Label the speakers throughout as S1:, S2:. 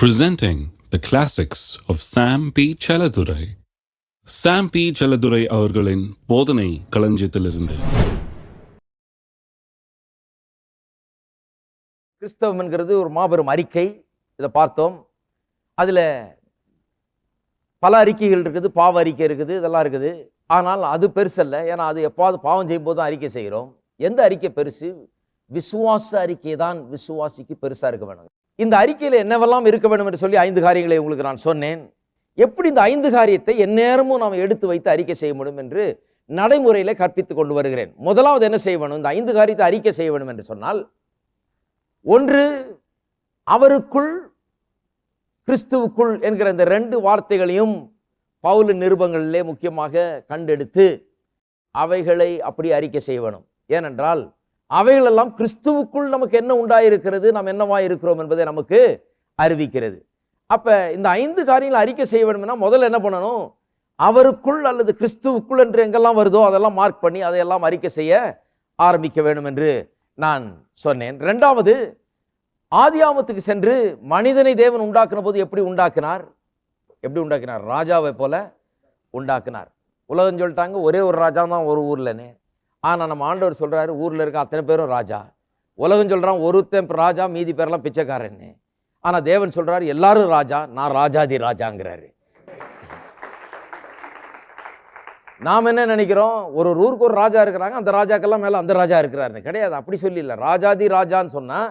S1: presenting the classics of Sam P. Chaladurai. Sam P. Chaladurai அவர்களின் போதனை களஞ்சியத்திலிருந்து.
S2: கிறிஸ்தவம் என்கிறது ஒரு மாபெரும் அறிக்கை. இதை பார்த்தோம். அதில் பல அறிக்கைகள் இருக்குது பாவ அறிக்கை இருக்குது இதெல்லாம் இருக்குது. ஆனால் அது பெருசல்ல ஏன்னா அது எப்பாவது பாவம் செய்யும்போது தான் அறிக்கை செய்கிறோம். எந்த அறிக்கை பெருசு? விசுவாச அறிக்கை தான் விசுவாசிக்கு பெருசாக இருக்க வேணும். இந்த அறிக்கையில் என்னவெல்லாம் இருக்க வேண்டும் என்று சொல்லி ஐந்து காரியங்களை உங்களுக்கு நான் சொன்னேன். எப்படி இந்த ஐந்து காரியத்தை எந்நேரமும் நாம் எடுத்து வைத்து அறிக்கை செய்ய முடியும் என்று நடைமுறையில் கற்பித்துக் கொண்டு வருகிறேன். முதலாவது என்ன செய்ய வேணும் இந்த ஐந்து காரியத்தை அறிக்கை செய்ய வேண்டும் என்று சொன்னால் ஒன்று அவருக்குள் கிறிஸ்துவுக்குள் என்கிற இந்த ரெண்டு வார்த்தைகளையும் பவுல நிருபங்களிலே முக்கியமாக கண்டெடுத்து அவைகளை அப்படி அறிக்கை செய்ய வேணும். ஏனென்றால் அவைகளெல்லாம் கிறிஸ்துவுக்குள் நமக்கு என்ன உண்டாயிருக்கிறது? நாம் என்னவா இருக்கிறோம் என்பதை நமக்கு அறிவிக்கிறது. அப்போ இந்த ஐந்து காரியங்களை அறிக்கை செய்ய வேணும்னா முதல்ல என்ன பண்ணணும்? அவருக்குள் அல்லது கிறிஸ்துவுக்குள் என்று எங்கெல்லாம் வருதோ அதெல்லாம் மார்க் பண்ணி அதையெல்லாம் அறிக்கை செய்ய ஆரம்பிக்க வேண்டும் என்று நான் சொன்னேன். ரெண்டாவது ஆதியாமத்துக்கு சென்று மனிதனை தேவன் உண்டாக்குன போது எப்படி உண்டாக்கினார்? எப்படி உண்டாக்கினார்? ராஜாவை போல உண்டாக்கினார். உலகம் சொல்லிட்டாங்க ஒரே ஒரு ராஜா தான் ஒரு ஊர்லன்னு. ஆனால் நம்ம ஆண்டவர் சொல்கிறாரு ஊரில் இருக்க அத்தனை பேரும் ராஜா. உலகம் சொல்கிறான் ஒருத்தன் ராஜா மீதி பேரெல்லாம் பிச்சைக்காரன்னு. ஆனால் தேவன் சொல்கிறாரு எல்லாரும் ராஜா நான் ராஜாதி ராஜாங்கிறாரு. நாம் என்ன நினைக்கிறோம்? ஒரு ஒரு ஊருக்கு ஒரு ராஜா இருக்கிறாங்க அந்த ராஜாக்கெல்லாம் மேலே அந்த ராஜா இருக்கிறாருன்னு. கிடையாது அப்படி சொல்லி இல்லை ராஜாதி ராஜான்னு சொன்னால்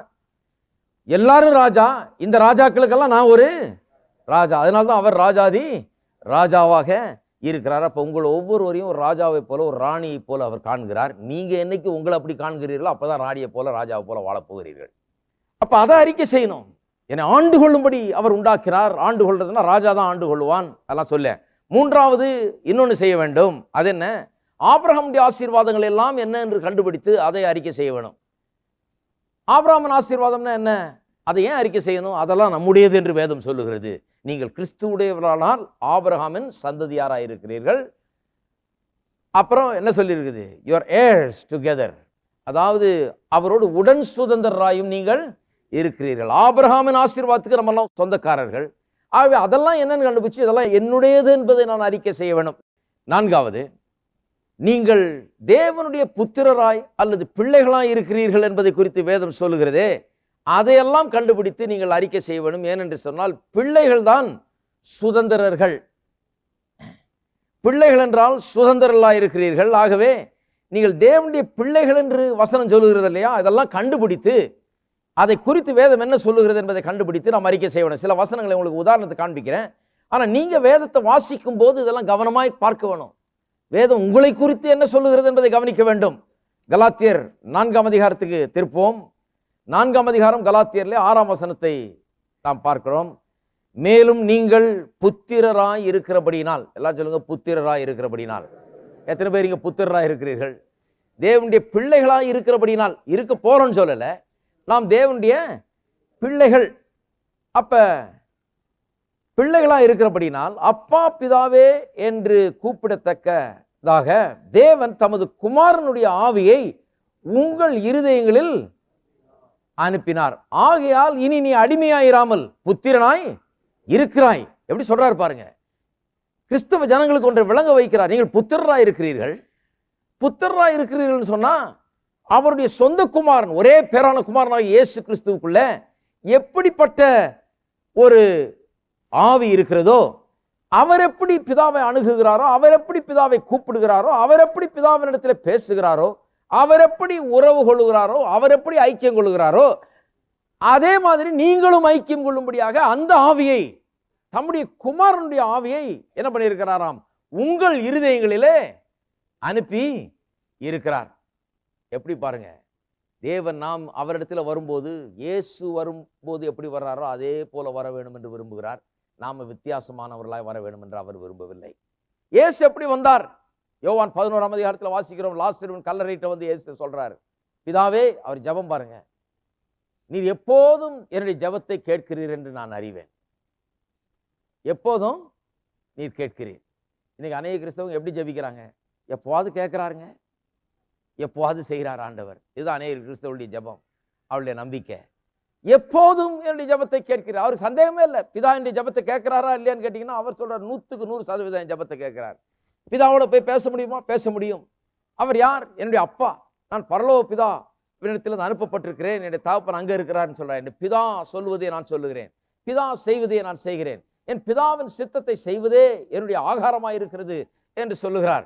S2: எல்லாரும் ராஜா இந்த ராஜாக்களுக்கெல்லாம் நான் ஒரு ராஜா. அதனால தான் அவர் ராஜாதி ராஜாவாக இருக்கிறார். அப்போ உங்கள் ஒவ்வொருவரையும் ஒரு ராஜாவை போல ஒரு ராணியை போல அவர் காண்கிறார். நீங்கள் என்னைக்கு உங்களை அப்படி காண்கிறீர்களோ அப்பதான் ராணியை போல ராஜாவை போல வாழப் போகிறீர்கள். அதை அறிக்கை செய்யணும். என்னை ஆண்டு கொள்ளும்படி அவர் உண்டாக்கிறார். ஆண்டு கொள்றதுன்னா ராஜா தான் ஆண்டு கொள்வான் அதெல்லாம் சொல்ல. மூன்றாவது இன்னொன்று செய்ய வேண்டும். அது என்ன? ஆபிரகமுடைய ஆசீர்வாதங்கள் எல்லாம் என்ன என்று கண்டுபிடித்து அதை அறிக்கை செய்ய வேணும். ஆபிரஹமன் ஆசீர்வாதம்னா என்ன? அதை ஏன் அறிக்கை செய்யணும்? அதெல்லாம் நம்முடையது என்று வேதம் சொல்லுகிறது. நீங்கள் கிறிஸ்துவுடையவர்களானால் ஆபிரகாமின் சந்ததியாராக இருக்கிறீர்கள் அப்புறம் என்ன சொல்லியிருக்குது? யுவர் ஏர்ஸ் டுகெதர் அதாவது அவரோடு உடன் சுதந்திரராயும் நீங்கள் இருக்கிறீர்கள். ஆபிரஹாமின் ஆசீர்வாதத்துக்கு நம்மெல்லாம் சொந்தக்காரர்கள். ஆகவே அதெல்லாம் என்னன்னு கண்டுபிடிச்சு இதெல்லாம் என்னுடையது என்பதை நான் அறிக்கை செய்ய வேணும் நான்காவது நீங்கள் தேவனுடைய புத்திரராய் அல்லது பிள்ளைகளாய் இருக்கிறீர்கள் என்பதை குறித்து வேதம் சொல்லுகிறதே. அதையெல்லாம் கண்டுபிடித்து நீங்கள் அறிக்கை செய்ய வேண்டும் ஏனென்று சொன்னால் பிள்ளைகள் தான் சுதந்திரர்கள். பிள்ளைகள் என்றால் சுதந்திரர்களாய் இருக்கிறீர்கள். ஆகவே நீங்கள் தேவனுடைய பிள்ளைகள் என்று வசனம் சொல்லுகிறது இல்லையா? அதெல்லாம் கண்டுபிடித்து அதை குறித்து வேதம் என்ன சொல்லுகிறது என்பதை கண்டுபிடித்து நாம் அறிக்கை செய்யணும் சில வசனங்களை உங்களுக்கு உதாரணத்தை காண்பிக்கிறேன். ஆனால் நீங்கள் வேதத்தை வாசிக்கும் போது இதெல்லாம் கவனமாய் பார்க்க வேணும். வேதம் உங்களை குறித்து என்ன சொல்லுகிறது என்பதை கவனிக்க வேண்டும். கலாத்தியர் நான்காம் அதிகாரத்துக்கு திருப்போம் நான்காம் அதிகாரம் கலாத்தியர்ல ஆறாம் வசனத்தை நாம் பார்க்கிறோம். மேலும் நீங்கள் புத்திரராய் இருக்கிறபடினால் எல்லாம் சொல்லுங்க புத்திரராய் இருக்கிறபடினால் எத்தனை பேர் இங்கே புத்திரராய் இருக்கிறீர்கள்? தேவனுடைய பிள்ளைகளாக இருக்கிறபடினால் இருக்க போகிறோன்னு சொல்லலை. நாம் தேவனுடைய பிள்ளைகள். அப்ப பிள்ளைகளாக இருக்கிறபடினால் அப்பா பிதாவே என்று கூப்பிடத்தக்கதாக தேவன் தமது குமாரனுடைய ஆவியை உங்கள் இருதயங்களில் அனுப்பினார். ஆகையால் இனி நீ அடிமையாயிராமல் புத்திரனாய் இருக்கிறாய். எப்படி சொல்றார் பாருங்க. கிறிஸ்தவ ஜனங்களுக்கு ஒன்றை விளங்க வைக்கிறார். நீங்கள் புத்திரராய் இருக்கிறீர்கள் புத்திரராய் இருக்கிறீர்கள்னு சொன்னா அவருடைய சொந்த குமாரன் ஒரே பேரான குமாரனாக இயேசு கிறிஸ்துவுக்குள்ள எப்படிப்பட்ட ஒரு ஆவி இருக்கிறதோ அவர் எப்படி பிதாவை அணுகுகிறாரோ அவர் எப்படி பிதாவை கூப்பிடுகிறாரோ அவர் எப்படி பிதாவினிடத்தில் பேசுகிறாரோ அவர் எப்படி உறவு கொள்கிறாரோ அவர் எப்படி ஐக்கியம் கொள்கிறாரோ அதே மாதிரி நீங்களும் ஐக்கியம் கொள்ளும்படியாக அந்த ஆவியை தம்முடைய குமாரனுடைய ஆவியை என்ன பண்ணியிருக்கிறாராம்? உங்கள் இருதயங்களிலே அனுப்பி இருக்கிறார். எப்படி பாருங்க. தேவன் நாம் அவரிடத்தில் வரும்போது இயேசு வரும்போது எப்படி வர்றாரோ அதே போல வர வேண்டும் என்று விரும்புகிறார். நாம் வித்தியாசமானவர்களாய் வர வேண்டும் என்று அவர் விரும்பவில்லை. இயேசு எப்படி வந்தார்? யோவான் பதினோராம் அதிகாரத்தில் வாசிக்கிறோம். லாஸ்டர்வன் கல்லறையிட்ட வந்து ஏசு சொல்கிறாரு பிதாவே அவர் ஜெபம் பாருங்க. நீர் எப்போதும் என்னுடைய ஜெபத்தை கேட்கிறீர் என்று நான் அறிவேன். எப்போதும் நீர் கேட்கிறீர். இன்னைக்கு அநேக கிறிஸ்தவங்க எப்படி ஜெபிக்கிறாங்க? எப்போவாது கேட்குறாருங்க. எப்போவாது செய்கிறார் ஆண்டவர். இதுதான் அநேக கிறிஸ்தவருடைய ஜெபம். அவளுடைய நம்பிக்கை. எப்போதும் என்னுடைய ஜெபத்தை கேட்கிறார். அவருக்கு சந்தேகமே இல்லை. பிதா என்னுடைய ஜெபத்தை கேட்கிறாரா இல்லையான்னு கேட்டிங்கன்னா அவர் சொல்கிறார் நூற்றுக்கு நூறு சதவீதம் என் ஜெபத்தை கேட்கிறார். பிதாவோட போய் பேச முடியுமா? பேச முடியும். அவர் யார்? என்னுடைய அப்பா. நான் பரலோக பிதா இவனிடத்தில் அனுப்பப்பட்டிருக்கிறேன். என்னுடைய தகப்பன் அங்கே இருக்கிறார்னு சொல்கிறார் என் பிதா சொல்வதை நான் சொல்லுகிறேன். பிதா செய்வதை நான் செய்கிறேன். என் பிதாவின் சித்தத்தை செய்வதே என்னுடைய ஆகாரமாக இருக்கிறது என்று சொல்லுகிறார்.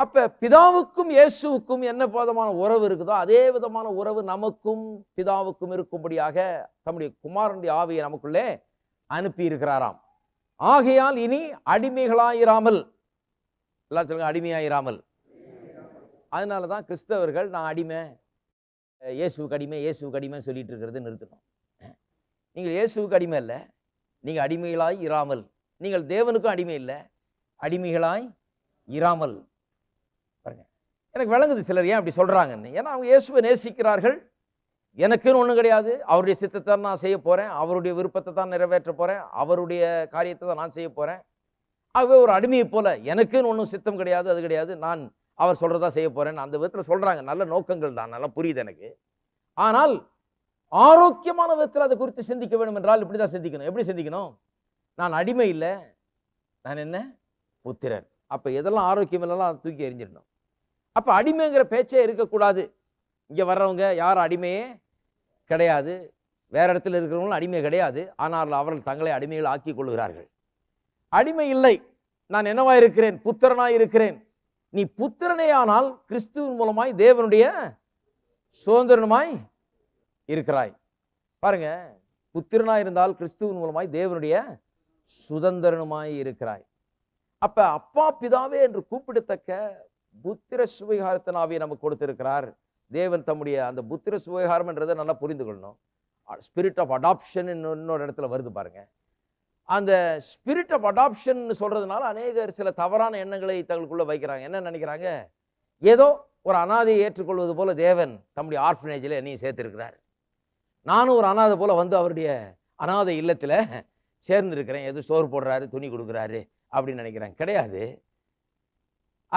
S2: அப்ப பிதாவுக்கும் இயேசுவுக்கும் என்ன விதமான உறவு இருக்குதோ அதே விதமான உறவு நமக்கும் பிதாவுக்கும் இருக்கும்படியாக தம்முடைய குமாரனுடைய ஆவியை நமக்குள்ளே அனுப்பி இருக்கிறாராம் ஆகையால் இனி அடிமைகளாயிராமல் எல்லாம் சொல்லுங்க அடிமையாயிராமல். அதனால தான் கிறிஸ்தவர்கள் நான் அடிமை இயேசுவுக்கு அடிமை இயேசுவுக்கு அடிமைன்னு சொல்லிட்டு இருக்கிறது நிறுத்தணும் நீங்கள் இயேசுவுக்கு அடிமை இல்லை நீங்கள் அடிமைகளாய் இராமல். நீங்கள் தேவனுக்கும் அடிமை இல்லை அடிமைகளாய் இராமல். பாருங்க எனக்கு விளங்குது சிலர் ஏன் அப்படி சொல்கிறாங்கன்னு ஏன்னா அவங்க இயேசுவை நேசிக்கிறார்கள். எனக்குன்னு ஒன்றும் கிடையாது. அவருடைய சித்தத்தை தான் நான் செய்ய போகிறேன் அவருடைய விருப்பத்தை தான் நிறைவேற்ற போகிறேன் அவருடைய காரியத்தை தான் நான் செய்ய போகிறேன் ஆகவே ஒரு அடிமையை போல எனக்குன்னு ஒன்றும் சித்தம் கிடையாது அது கிடையாது. நான் அவர் சொல்கிறதா செய்ய போறேன்னு அந்த விதத்தில் சொல்கிறாங்க நல்ல நோக்கங்கள் தான். நல்லா புரியுது எனக்கு. ஆனால் ஆரோக்கியமான விதத்தில் அதை குறித்து சிந்திக்க வேண்டும் என்றால் இப்படி தான் சிந்திக்கணும். எப்படி சிந்திக்கணும்? நான் அடிமை இல்லை. நான் என்ன? புத்திரர். அப்போ எதெல்லாம் ஆரோக்கியம் இல்லைலாம் தூக்கி எறிஞ்சிடணும். அப்போ அடிமைங்கிற பேச்சே இருக்கக்கூடாது. இங்கே வர்றவங்க யார் அடிமையே? கிடையாது. வேறு இடத்துல இருக்கிறவங்களும் அடிமை கிடையாது. ஆனால் அவர்கள் தங்களை அடிமைகள் ஆக்கி கொள்கிறார்கள். அடிமை இல்லை. நான் என்னவா இருக்கிறேன்? புத்திரனாய் இருக்கிறேன். நீ புத்திரனே ஆனால் கிறிஸ்துவின் மூலமாய் தேவனுடைய சுதந்திரனுமாய் இருக்கிறாய். பாருங்க புத்திரனாய் இருந்தால் கிறிஸ்துவின் மூலமாய் தேவனுடைய சுதந்திரனுமாய் இருக்கிறாய். அப்ப அப்பா பிதாவே என்று கூப்பிடத்தக்க புத்திர சுவிகாரத்தினாவே நமக்கு கொடுத்திருக்கிறார். தேவன் தம்முடைய அந்த புத்திர சுவிகாரம்ன்றதை நல்லா புரிந்து கொள்ளணும். ஸ்பிரிட் ஆஃப் அடாப்ஷன் இன்னொரு இடத்துல வருது பாருங்க. அந்த ஸ்பிரிட் ஆஃப் அடாப்ஷன் சொல்கிறதுனால அநேகர் சில தவறான எண்ணங்களை தங்களுக்குள்ளே வைக்கிறாங்க. என்ன நினைக்கிறாங்க? ஏதோ ஒரு அனாதையை ஏற்றுக்கொள்வது போல தேவன் தம்முடைய ஆர்ஃபனேஜில் என்னையும் சேர்த்துருக்கிறார். நானும் ஒரு அனாதை போல் வந்து அவருடைய அனாதை இல்லத்தில் சேர்ந்துருக்கிறேன். எதுவும் ஸ்டோர் போடுறாரு துணி கொடுக்குறாரு அப்படின்னு நினைக்கிறேன். கிடையாது.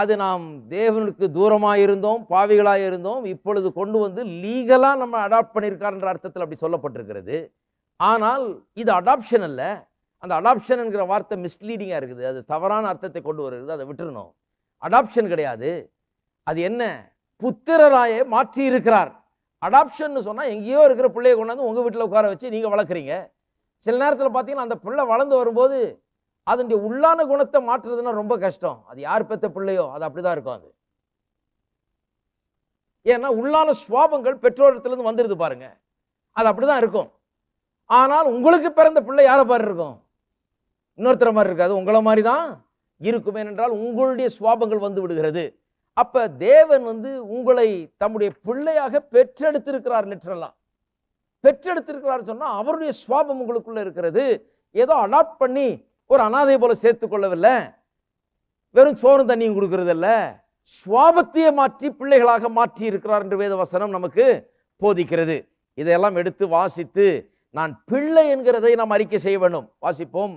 S2: அது நாம் தேவனுக்கு தூரமாக இருந்தோம் பாவிகளாக இருந்தோம் இப்பொழுது கொண்டு வந்து லீகலாக நம்ம அடாப்ட் பண்ணியிருக்காருன்ற அர்த்தத்தில் அப்படி சொல்லப்பட்டிருக்கிறது. ஆனால் இது அடாப்ஷன் அல்ல. அந்த அடாப்ஷன் என்கிற வார்த்தை மிஸ்லீடிங்காக இருக்குது. அது தவறான அர்த்தத்தை கொண்டு வருகிறது. அதை விட்டுறணும். அடாப்ஷன் கிடையாது. அது என்ன? புத்திரராயே மாற்றி இருக்கிறார். அடாப்ஷன் சொன்னால் எங்கேயோ இருக்கிற பிள்ளையை கொண்டாந்து உங்கள் வீட்டில் உட்கார வச்சு நீங்கள் வளர்க்குறீங்க. சில நேரத்தில் பார்த்தீங்கன்னா அந்த பிள்ளை வளர்ந்து வரும்போது அதனுடைய உள்ளான குணத்தை மாற்றுறதுன்னா ரொம்ப கஷ்டம். அது யார் பெற்ற பிள்ளையோ? அது அப்படிதான் இருக்கும் அது. ஏன்னா உள்ளான சுவாபங்கள் பெற்றோரத்துலேருந்து வந்துடுது பாருங்க. அது அப்படிதான் இருக்கும். ஆனால் உங்களுக்கு பிறந்த பிள்ளை யாரை பாரு இருக்கும்? இன்னொருத்தர மாதிரி இருக்காது உங்களை மாதிரி தான் இருக்கும். ஏனென்றால் உங்களுடைய சுவாபங்கள் வந்து விடுகிறது. அப்ப தேவன் வந்து உங்களை தம்முடைய பிள்ளையாக பெற்றெடுத்திருக்கிறார் லிட்டரலா பெற்றெடுத்திருக்கிறார் சொன்னா அவருடைய சுவாபம் உங்களுக்குள்ள இருக்கிறது. ஏதோ அடாப்ட் பண்ணி ஒரு அனாதை போல சேர்த்து கொள்ளவில்லை. வெறும் சோறும் தண்ணியும் கொடுக்கறதில்ல. சுவாபத்தையே மாற்றி பிள்ளைகளாக மாற்றி இருக்கிறார் என்று வேத வசனம் நமக்கு போதிக்கிறது. இதையெல்லாம் எடுத்து வாசித்து நான் பிள்ளை என்கிறதை நாம் அறிக்கை செய்ய வேண்டும். வாசிப்போம்.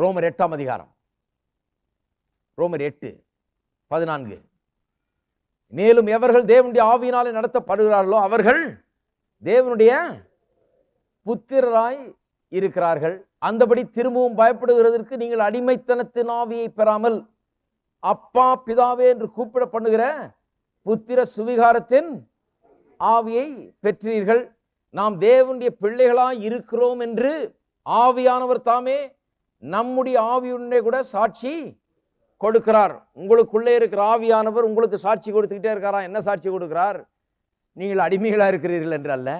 S2: ரோமர் எட்டாம் அதிகாரம். ரோமர் எட்டு பதினான்கு. மேலும் எவர்கள் தேவனுடைய ஆவியினாலே நடத்தப்படுகிறார்களோ அவர்கள் தேவனுடைய புத்திரராய் இருக்கிறார்கள். அந்தபடி திரும்பவும் பயப்படுகிறதற்கு நீங்கள் அடிமைத்தனத்தின் ஆவியை பெறாமல் அப்பா பிதாவே என்று கூப்பிட பண்ணுகிற புத்திர சுவிகாரத்தின் ஆவியை பெற்றீர்கள். நாம் தேவனுடைய பிள்ளைகளாய் இருக்கிறோம் என்று ஆவியானவர் தாமே நம்முடைய ஆவியுடனே கூட சாட்சி கொடுக்கிறார். உங்களுக்குள்ளே இருக்கிற ஆவியானவர் உங்களுக்கு சாட்சி கொடுத்துக்கிட்டே இருக்காரா? என்ன சாட்சி கொடுக்கிறார்? நீங்கள் அடிமைகளாக இருக்கிறீர்கள் என்று அல்ல.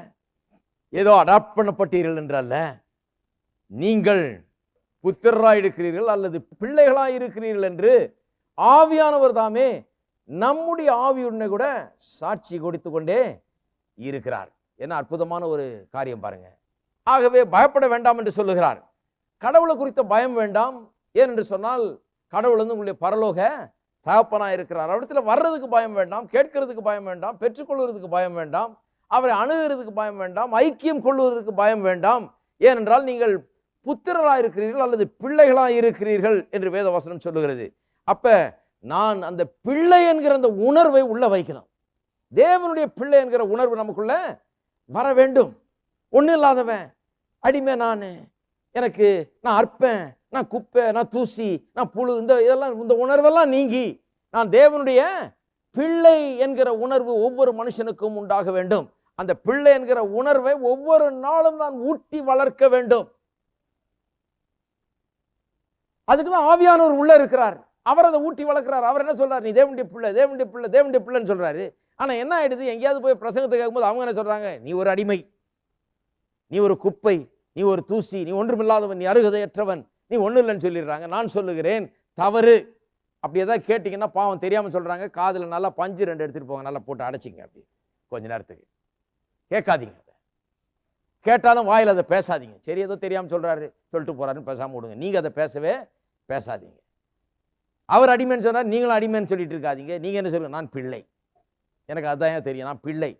S2: ஏதோ அடாப்ட் பண்ணப்பட்டீர்கள் என்று அல்ல. நீங்கள் புத்திரராக இருக்கிறீர்கள் அல்லது பிள்ளைகளாக இருக்கிறீர்கள் என்று ஆவியானவர் தாமே நம்முடைய ஆவியுடனே கூட சாட்சி கொடுத்து கொண்டே இருக்கிறார். என்ன அற்புதமான ஒரு காரியம் பாருங்க. ஆகவே பயப்பட வேண்டாம் என்று சொல்லுகிறார். கடவுளை குறித்த பயம் வேண்டாம். ஏனென்று சொன்னால் கடவுள் வந்து உங்களுடைய பரலோக தகப்பனாக இருக்கிறார். அவரிடத்துல வர்றதுக்கு பயம் வேண்டாம் கேட்கறதுக்கு பயம் வேண்டாம் பெற்றுக்கொள்வதற்கு பயம் வேண்டாம் அவரை அணுகிறதுக்கு பயம் வேண்டாம் ஐக்கியம் கொள்வதற்கு பயம் வேண்டாம். ஏனென்றால் நீங்கள் புத்திரராக இருக்கிறீர்கள் அல்லது பிள்ளைகளாக இருக்கிறீர்கள் என்று வேதவசனம் சொல்லுகிறது. அப்போ நான் அந்த பிள்ளை என்கிற அந்த உணர்வை உள்ள வைக்கணும். தேவனுடைய பிள்ளை என்கிற உணர்வு நமக்குள்ள வர வேண்டும். ஒன்றும் இல்லாதவன் அடிமை நான் எனக்கு நான் அற்பேன் நான் குப்பை நான் தூசி நான் புழு இந்த இதெல்லாம் இந்த உணர்வெல்லாம் நீங்கி நான் தேவனுடைய பிள்ளை என்கிற உணர்வு ஒவ்வொரு மனுஷனுக்கும் உண்டாக வேண்டும். அந்த பிள்ளை என்கிற உணர்வை ஒவ்வொரு நாளும் நான் ஊட்டி வளர்க்க வேண்டும். அதுக்கு தான் ஆவியானவர் உள்ள இருக்கிறார். அவர் அதை ஊட்டி வளர்க்கிறார். அவர் என்ன சொல்றாரு? நீ தேவனுடைய பிள்ளை தேவனுடைய பிள்ளை தேவனுடைய பிள்ளைன்னு சொல்றாரு. ஆனால் என்ன ஆயிடுது? எங்கேயாவது போய் பிரசங்கத்தை கேட்கும்போது அவங்க என்ன சொல்றாங்க? நீ ஒரு அடிமை. நீ ஒரு குப்பை. நீ ஒரு தூசி நீ ஒன்றுமில்லாதவன் நீ அருகதையற்றவன் நீ ஒன்றும் இல்லைன்னு சொல்லிடுறாங்க. நான் சொல்லுகிறேன் தவறு. அப்படி ஏதாவது கேட்டிங்கன்னா பாவம் தெரியாமல் சொல்கிறாங்க காதில் நல்லா பஞ்சு ரெண்டு எடுத்துகிட்டு போங்க நல்லா போட்டு அடைச்சிங்க அப்படி. கொஞ்ச நேரத்துக்கு. கேட்காதீங்க அதை. கேட்டாலும் வாயில் அதை பேசாதீங்க. சரி ஏதோ தெரியாமல் சொல்கிறாரு சொல்லிட்டு போகிறாருன்னு பேசாமல் விடுங்க. நீங்கள் அதை பேசவே பேசாதீங்க. அவர் அடிமைன்னு சொன்னார் நீங்களும் அடிமைன்னு சொல்லிட்டு இருக்காதீங்க. நீங்கள் என்ன சொல்லுங்கள் நான் பிள்ளை. எனக்கு அதுதான் ஏன் தெரியும் நான் பிள்ளை.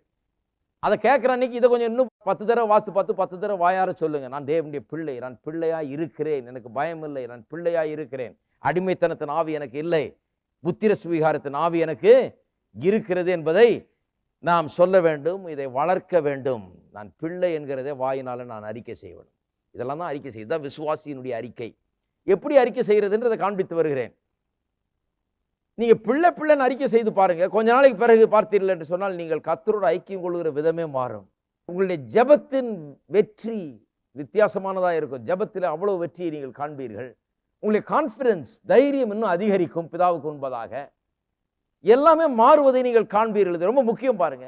S2: அதை கேட்குற அன்னைக்கு இதை கொஞ்சம் இன்னும் பத்து தடவை வாஸ்து பார்த்து பத்து தடவை வாயார சொல்லுங்க. நான் தேவனுடைய பிள்ளை நான் பிள்ளையா இருக்கிறேன். எனக்கு பயம் இல்லை நான் பிள்ளையா இருக்கிறேன். அடிமைத்தனத்தின் ஆவி எனக்கு இல்லை. புத்திர சுவீகாரத்தின் ஆவி எனக்கு இருக்கிறது என்பதை நாம் சொல்ல வேண்டும் இதை வளர்க்க வேண்டும். நான் பிள்ளை என்கிறதை வாயினால் நான் அறிக்கை செய்ய வேண்டும் இதெல்லாம் தான் அறிக்கை செய்யுது தான் விசுவாசியினுடைய அறிக்கை. எப்படி அறிக்கை செய்கிறதுன்றதை காண்பித்து வருகிறேன். நீங்கள் பிள்ளை பிள்ளைன்னு அறிக்கை செய்து பாருங்கள் கொஞ்ச நாளைக்கு பிறகு பார்த்தீர்கள் என்று சொன்னால் நீங்கள் கத்தரோட ஐக்கியம் கொள்கிற விதமே மாறும். உங்களுடைய ஜெபத்தின் வெற்றி வித்தியாசமானதாக இருக்கும். ஜெபத்தில் அவ்வளவு வெற்றியை நீங்கள் காண்பீர்கள். உங்களுடைய கான்ஃபிடன்ஸ் தைரியம் இன்னும் அதிகரிக்கும் பிதாவுக்கு உண்பதாக எல்லாமே மாறுவதை நீங்கள் காண்பீர்கள். இது ரொம்ப முக்கியம் பாருங்க.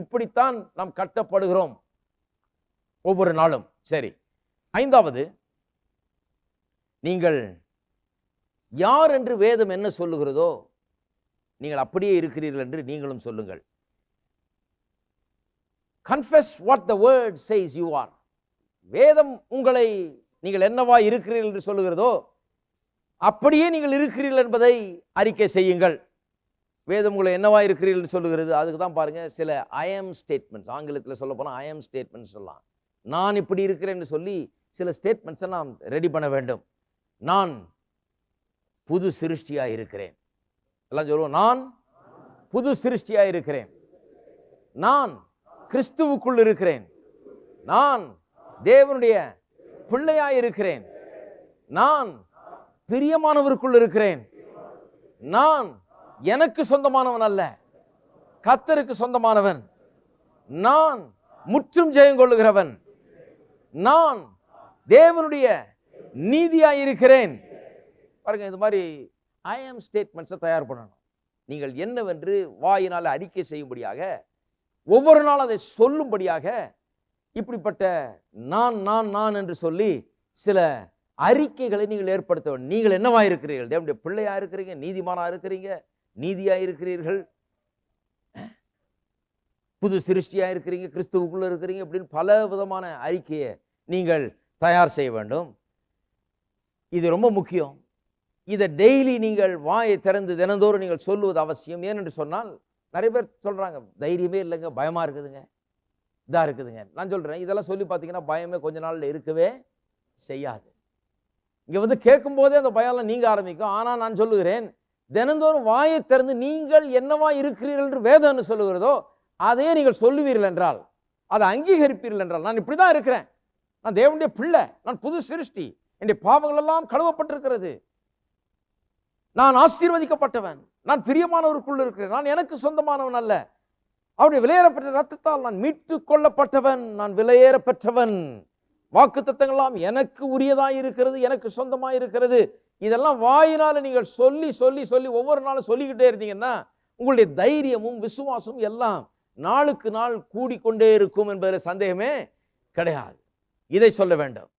S2: இப்படித்தான் நாம் கட்டப்படுகிறோம் ஒவ்வொரு நாளும். சரி. ஐந்தாவது நீங்கள் யார் என்று வேதம் என்ன சொல்லுகிறதோ நீங்கள் அப்படியே இருக்கிறீர்கள் என்று நீங்களும் சொல்லுங்கள். Confess what the word says you are வேதம் உங்களை நீங்கள் என்னவா இருக்கிறீர்கள் என்று சொல்லுகிறதோ அப்படியே நீங்கள் இருக்கிறீர்கள் என்பதை அறிக்கை செய்யுங்கள். வேதம் உங்களை என்னவா இருக்கிறீர்கள் என்று சொல்லுகிறது? அதுக்கு தான் பாருங்கள் சில ஐஎம் ஸ்டேட்மெண்ட்ஸ் ஆங்கிலத்தில் சொல்ல போனால் ஐஎம் ஸ்டேட்மெண்ட்ஸ் சொல்லலாம். நான் இப்படி இருக்கிறேன்னு சொல்லி சில ஸ்டேட்மெண்ட்ஸை நாம் ரெடி பண்ண வேண்டும். நான் புது சிருஷ்டியாக இருக்கிறேன். எல்லாம் சொல்லுவோம் நான் புது சிருஷ்டியாக இருக்கிறேன். நான் கிறிஸ்துவுக்குள் இருக்கிறேன் நான் தேவனுடைய பிள்ளையாய் இருக்கிறேன் நான் பிரியமானவருக்குள் இருக்கிறேன் நான் எனக்கு சொந்தமானவன் அல்ல. கத்தருக்கு சொந்தமானவன். நான் முற்றும் ஜெயம் கொள்ளுகிறவன். நான் தேவனுடைய நீதியாய் இருக்கிறேன் பாருங்க இது மாதிரி ஐ ஆம் ஸ்டேட்மெண்ட்ஸை தயார் பண்ணணும். நீங்கள் என்னவென்று வாயினால் அறிக்கை செய்யும்படியாக ஒவ்வொரு நாள் அதை சொல்லும்படியாக இப்படிப்பட்ட நான் நான் நான் என்று சொல்லி சில அறிக்கைகளை நீங்கள் ஏற்படுத்த வேண்டும். நீங்கள் என்னவா இருக்கிறீர்கள்? தேவனுடைய பிள்ளையா இருக்கிறீங்க? நீதிமானா இருக்கிறீங்க? நீதியா இருக்கிறீர்கள்? புது சிருஷ்டியா இருக்கிறீங்க? கிறிஸ்துவுக்குள்ள இருக்கிறீங்க? அப்படின்னு பல விதமான அறிக்கையை நீங்கள் தயார் செய்ய வேண்டும். இது ரொம்ப முக்கியம். இதை டெய்லி நீங்கள் வாயை திறந்து தினந்தோறும் நீங்கள் சொல்லுவது அவசியம். ஏனென்று சொன்னால் நிறைய பேர் சொல்கிறாங்க தைரியமே இல்லைங்க பயமாக இருக்குதுங்க இதாக இருக்குதுங்க. நான் சொல்கிறேன் இதெல்லாம் சொல்லி பார்த்தீங்கன்னா பயமே கொஞ்ச நாளில் இருக்கவே செய்யாது. இங்கே வந்து கேட்கும்போதே அந்த பயம்லாம் நீங்கள் ஆரம்பிக்கும். ஆனால் நான் சொல்லுகிறேன் தினந்தோறும் வாயை திறந்து நீங்கள் என்னவா இருக்கிறீர்கள் என்று வேதம்னு சொல்லுகிறதோ அதையே நீங்கள் சொல்லுவீர்கள் என்றால் அதை அங்கீகரிப்பீர்கள் என்றால் நான் இப்படி தான் இருக்கிறேன். நான் தேவனுடைய பிள்ளை நான் புது சிருஷ்டி என்னுடைய பாவங்கள் எல்லாம் கழுவப்பட்டிருக்கிறது. நான் ஆசீர்வதிக்கப்பட்டவன். நான் பிரியமானவருக்குள் இருக்கிறேன். நான் எனக்கு சொந்தமானவன் அல்ல. அவருடைய விலையேறப்பட்ட ரத்தத்தால் நான் மீட்டு கொள்ளப்பட்டவன். நான் விலையேற பெற்றவன் வாக்கு தத்தங்கள்லாம் எனக்கு உரியதாக இருக்கிறது எனக்கு சொந்தமாக இருக்கிறது இதெல்லாம் வாயினால் நீங்கள் சொல்லி சொல்லி சொல்லி ஒவ்வொரு நாளும் சொல்லிக்கிட்டே இருந்தீங்கன்னா உங்களுடைய தைரியமும் விசுவாசமும் எல்லாம் நாளுக்கு நாள் கூடிக்கொண்டே இருக்கும் என்பதில் சந்தேகமே கிடையாது. இதை சொல்ல வேண்டும்.